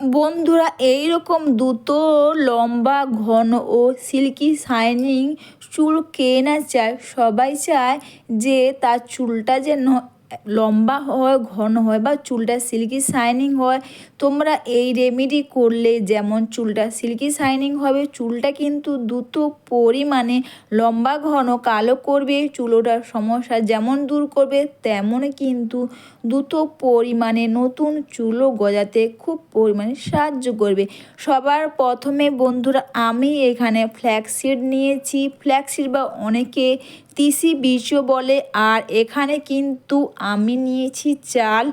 বন্ধুরা এই রকম দ্রুত লম্বা, ঘন ও সিল্কি শাইনিং চুল কে না চায়, সবাই চায় যে তার চুলটা যেন লম্বা হয়, ঘন হয় বা চুলটা সিল্কি শাইনিং হয়, তোমরা এই রেমেডি করলে যেমন চুলটা সিল্কি শাইনিং হবে, চুলটা কিন্তু দ্রুত পরিমাণে লম্বা, ঘন, কালো করবে চুলোটার সমস্যা যেমন দূর করবে, তেমন কিন্তু দ্রুত পরিমাণে নতুন চুলও গজাতে খুব পরিমাণে সাহায্য করবে। সবার প্রথমে বন্ধুরা, আমি এখানে ফ্ল্যাক্সিড নিয়েছি। ফ্ল্যাক্সিড বা অনেকে তিসি বীজও বলে, আর এখানে কিন্তু আমি নিয়েছি চাল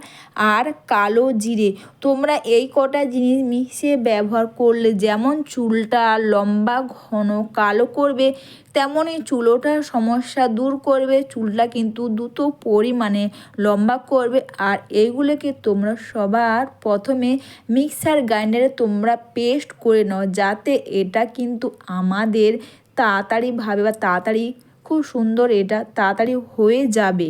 আর কালো জিরে। তোমরা এই কটা জিনিস মিশিয়ে ব্যবহার করলে যেমন চুলটা লম্বা, ঘন, কালো করবে তেমনই চুলোটার সমস্যা দূর করবে, চুলটা কিন্তু দ্রুত পরিমাণে লম্বা করবে। আর এইগুলোকে তোমরা সবার প্রথমে মিক্সার গ্রাইন্ডারে তোমরা পেস্ট করে নাও, যাতে এটা কিন্তু আমাদের তাড়াতাড়িভাবে বা তাড়াতাড়ি খুব সুন্দর এটা, তাড়াতাড়ি হয়ে যাবে।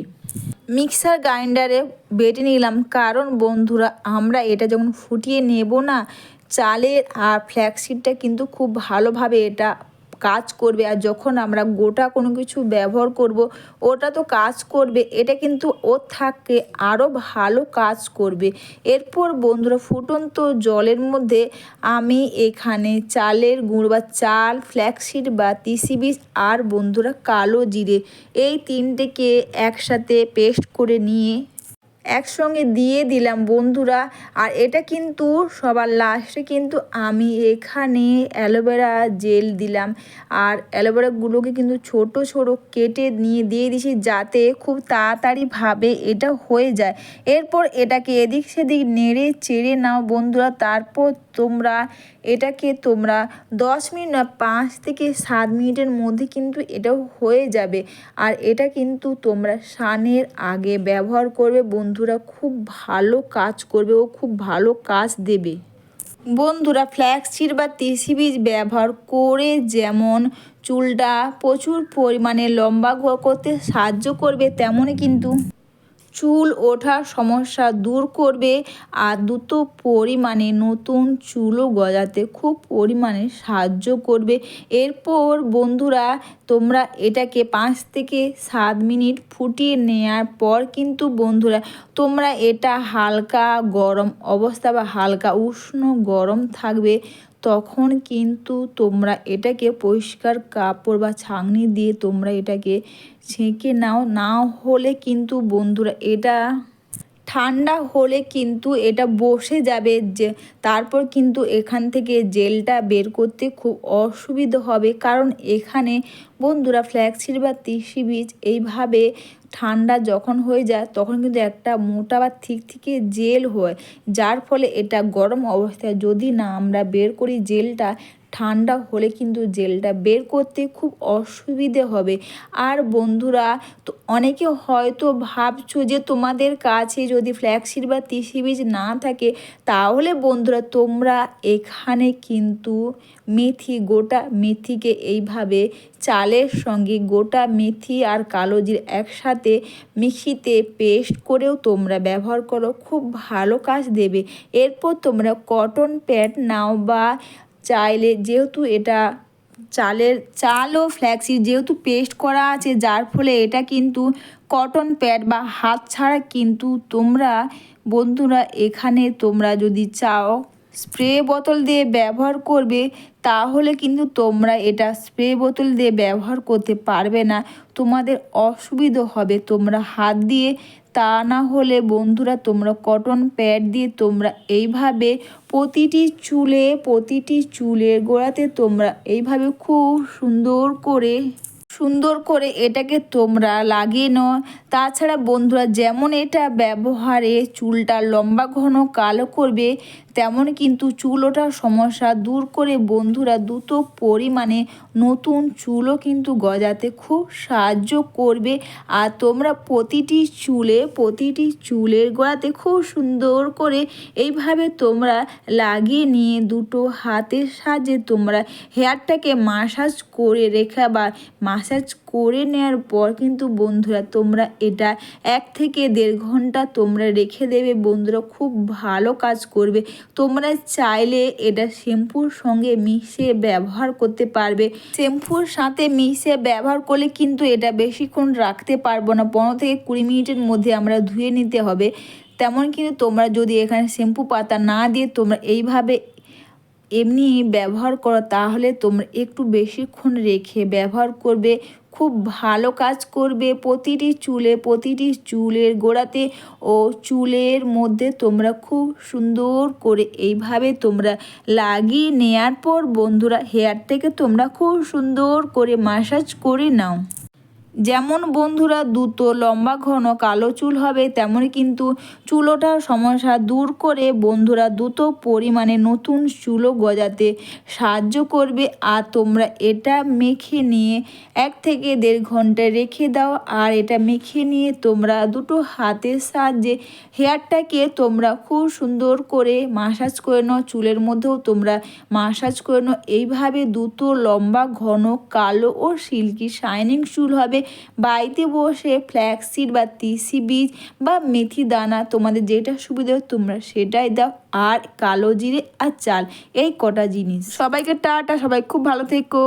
মিক্সার গ্রাইন্ডারে বেটে নিলাম, কারণ বন্ধুরা, আমরা এটা যখন ফুটিয়ে নেব না, চালের আর ফ্ল্যাক্সিডটা কিন্তু খুব ভালোভাবে এটা কাজ করবে আর যখন আমরা গোটা কোনো কিছু ব্যবহার করব, ওটা তো কাজ করবে, এটা কিন্তু ওর থাকে আরও ভালো কাজ করবে। এরপর বন্ধুরা ফুটন্ত জলের মধ্যে আমি এখানে চালের গুঁড়ো বা চাল ফ্ল্যাক্সিড বা তিসি বীজ আর বন্ধুরা কালো জিরে, এই তিনটেকে একসাথে পেস্ট করে নিয়ে একসঙ্গে দিয়ে দিলাম, বন্ধুরা। আর এটা কিন্তু সবার লাস্টে কিন্তু আমি এখানে অ্যালোভেরা জেল দিলাম। আর অ্যালোভেরাগুলোকে কিন্তু ছোট ছোট কেটে নিয়ে দিয়ে দিছি যাতে খুব তাড়াতাড়িভাবে এটা হয়ে যায়। এরপর এটাকে এদিক সেদিক নেড়ে, চেড়ে নাও বন্ধুরা। তারপর তোমরা, এটাকে তোমরা দশ মিনিট না, পাঁচ থেকে সাত মিনিটের মধ্যে কিন্তু এটাও হয়ে যাবে। আর এটা কিন্তু তোমরা স্নানের আগে ব্যবহার করবে, বন্ধুরা খুব ভালো কাজ করবে ও খুব ভালো কাজ দেবে। বন্ধুরা ফ্ল্যাক্সিড বা তিসি বীজ ব্যবহার করে যেমন চুলটা প্রচুর পরিমাণে লম্বা করতে সাহায্য করবে, তেমনই কিন্তু চুল ওঠার সমস্যা দূর করবে আর দ্রুত পরিমাণে নতুন চুলও গজাতে খুব পরিমাণে সাহায্য করবে। এরপর বন্ধুরা, তোমরা এটাকে পাঁচ থেকে সাত মিনিট ফুটিয়ে নেওয়ার পর কিন্তু বন্ধুরা, তোমরা এটা হালকা গরম অবস্থা বা হালকা উষ্ণ গরম থাকবে। তখন কিন্তু তোমরা এটাকে পরিষ্কার কাপড় বা ছাঁকনি দিয়ে তোমরা এটাকে ছেঁকে নাও। না হলে কিন্তু বন্ধুরা এটা ঠান্ডা হলে কিন্তু এটা বসে যাবে যে তারপর কিন্তু এখান থেকে জেলটা বের করতে খুব অসুবিধা হবে। কারণ এখানে বন্ধুরা ফ্ল্যাক্সিড বা তিসি বীজ এইভাবে ঠান্ডা যখন হয়ে যায়, তখন কিন্তু একটা মোটা বা থিক থেকে জেল হয়। যার ফলে এটা গরম অবস্থায় যদি না আমরা বের করি জেলটা ঠান্ডা হলে কিন্তু জেলটা বের করতে খুব অসুবিধে হবে। আর বন্ধুরা, তো অনেকে হয়তো ভাবছ যে তোমাদের কাছে যদি ফ্ল্যাক্সিড বা তিসি বীজ না থাকে, তাহলে বন্ধুরা তোমরা এখানে কিন্তু মেথি, গোটা মেথিকে এইভাবে চালের সঙ্গে গোটা মেথি আর কালো জির একসাথে মিক্সিতে পেস্ট করেও তোমরা ব্যবহার করো। খুব ভালো কাজ দেবে। এরপর তোমরা কটন প্যাড নাও বা চাইলে যেহেতু এটা চালের চাল ও ফ্ল্যাক্সিড যেহেতু পেস্ট করা আছে, যার ফলে এটা কিন্তু কটন প্যাড বা হাত ছাড়া কিন্তু তোমরা, বন্ধুরা, এখানে তোমরা যদি চাও স্প্রে বোতল দিয়ে ব্যবহার করবে, তাহলে কিন্তু তোমরা এটা স্প্রে বোতল দিয়ে ব্যবহার করতে পারবে না। তোমাদের অসুবিধা হবে। তোমরা হাত দিয়ে, তা না হলে বন্ধুরা তোমরা কটন প্যাড দিয়ে তোমরা এইভাবে প্রতিটি চুলে, প্রতিটি চুলের গোড়াতে তোমরা এইভাবে খুব সুন্দর করে সুন্দর করে এটাকে তোমরা লাগিয়ে নাও। তাছাড়া বন্ধুরা, যেমন এটা ব্যবহারে চুলটা লম্বা, ঘন, কালো করবে, তেমন কিন্তু চুল ওঠার সমস্যা দূর করে বন্ধুরা দ্রুত পরিমাণে নতুন চুলও কিন্তু গজাতে খুব সাহায্য করবে। আর তোমরা প্রতিটি চুলে, প্রতিটি চুলের গোড়াতে খুব সুন্দর করে এইভাবে তোমরা লাগিয়ে নিয়ে দুটো হাতের সাহায্যে তোমরা হেয়ারটাকে মাসাজ করে রেখা বা মাসাজ করে নেওয়ার পর কিন্তু বন্ধুরা তোমরা এটা এক থেকে দেড় ঘণ্টা তোমরা রেখে দেবে। বন্ধুরা খুব ভালো কাজ করবে। তোমরা চাইলে এটা শ্যাম্পুর সঙ্গে মিশিয়ে ব্যবহার করতে পারবে। শ্যাম্পুর সাথে মিশে ব্যবহার করলে কিন্তু এটা বেশিক্ষণ রাখতে পারব না। পনেরো থেকে কুড়ি মিনিটের মধ্যে আমরা ধুয়ে নিতে হবে। তেমন কিন্তু তোমরা যদি এখানে শ্যাম্পু পাতা না দিয়ে তোমরা এইভাবে এমনি ব্যবহার করো, তাহলে তোমরা একটু বেশিক্ষণ রেখে ব্যবহার করবে। খুব ভালো কাজ করবে। প্রতিটি চুলে, প্রতিটি চুলের গোড়াতে ও চুলের মধ্যে তোমরা খুব সুন্দর করে এইভাবে তোমরা লাগিয়ে নেয়ার পর বন্ধুরা, হেয়ার থেকে তোমরা খুব সুন্দর করে মাসাজ করে নাও। যেমন বন্ধুরা দ্রুত লম্বা, ঘন, কালো চুল হবে তেমনই কিন্তু চুলোটার সমস্যা দূর করে বন্ধুরা দ্রুত পরিমাণে নতুন চুলও গজাতে সাহায্য করবে। আর তোমরা এটা মেখে নিয়ে এক থেকে দেড় ঘণ্টা রেখে দাও। আর এটা মেখে নিয়ে তোমরা দুটো হাতের সাহায্যে হেয়ারটাকে তোমরা খুব সুন্দর করে মাসাজ করে নাও। চুলের মধ্যেও তোমরা মাসাজ করে নাও। এইভাবে দ্রুত লম্বা, ঘন, কালো ও সিল্কি শাইনিং চুল হবে। বাড়িতে বসে ফ্ল্যাক্সিড বা তিসি বীজ বা মেথি দানা তোমাদের যেটা সুবিধা তোমরা সেটাই দাও। আর কালো জিরে আর চাল, এই কটা জিনিস। সবাইকে টাটা, সবাই খুব ভালো থেকো।